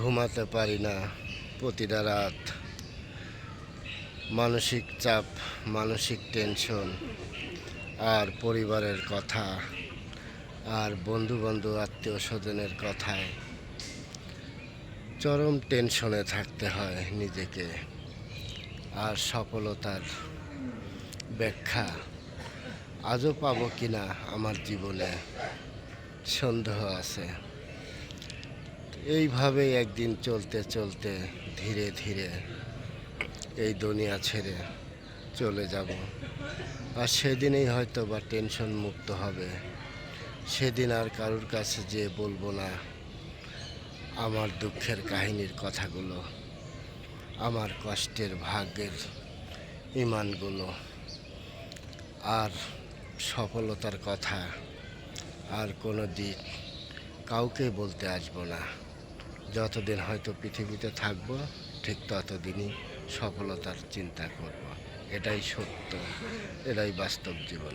ঘুমাতে পারি না প্রতিটা রাত। মানসিক চাপ, মানসিক টেনশন আর পরিবারের কথা আর বন্ধু বন্ধু আত্মীয় স্বজনের কথায় চরম টেনশনে থাকতে হয় নিজেকে আর সফলতার ব্যাখ্যা আজও পাবো কিনা আমার জীবনে সন্দেহ আছে। এইভাবেই একদিন চলতে চলতে ধীরে ধীরে এই দুনিয়া ছেড়ে চলে যাব। আর সেদিনেই হয়তো বা টেনশন মুক্ত হবে। সেদিন আর কারোর কাছে যে বলব না, আমার দুঃখের কাহিনীর কথাগুলো, আমার কষ্টের ভাগ্যের ইমানগুলো আর সফলতার কথা আর কোনো দিক কাউকে বলতে আসব না। যতদিন হয়তো পৃথিবীতে থাকব ঠিক ততদিনই সফলতার চিন্তা করব। এটাই সত্য এটাই বাস্তব জীবন।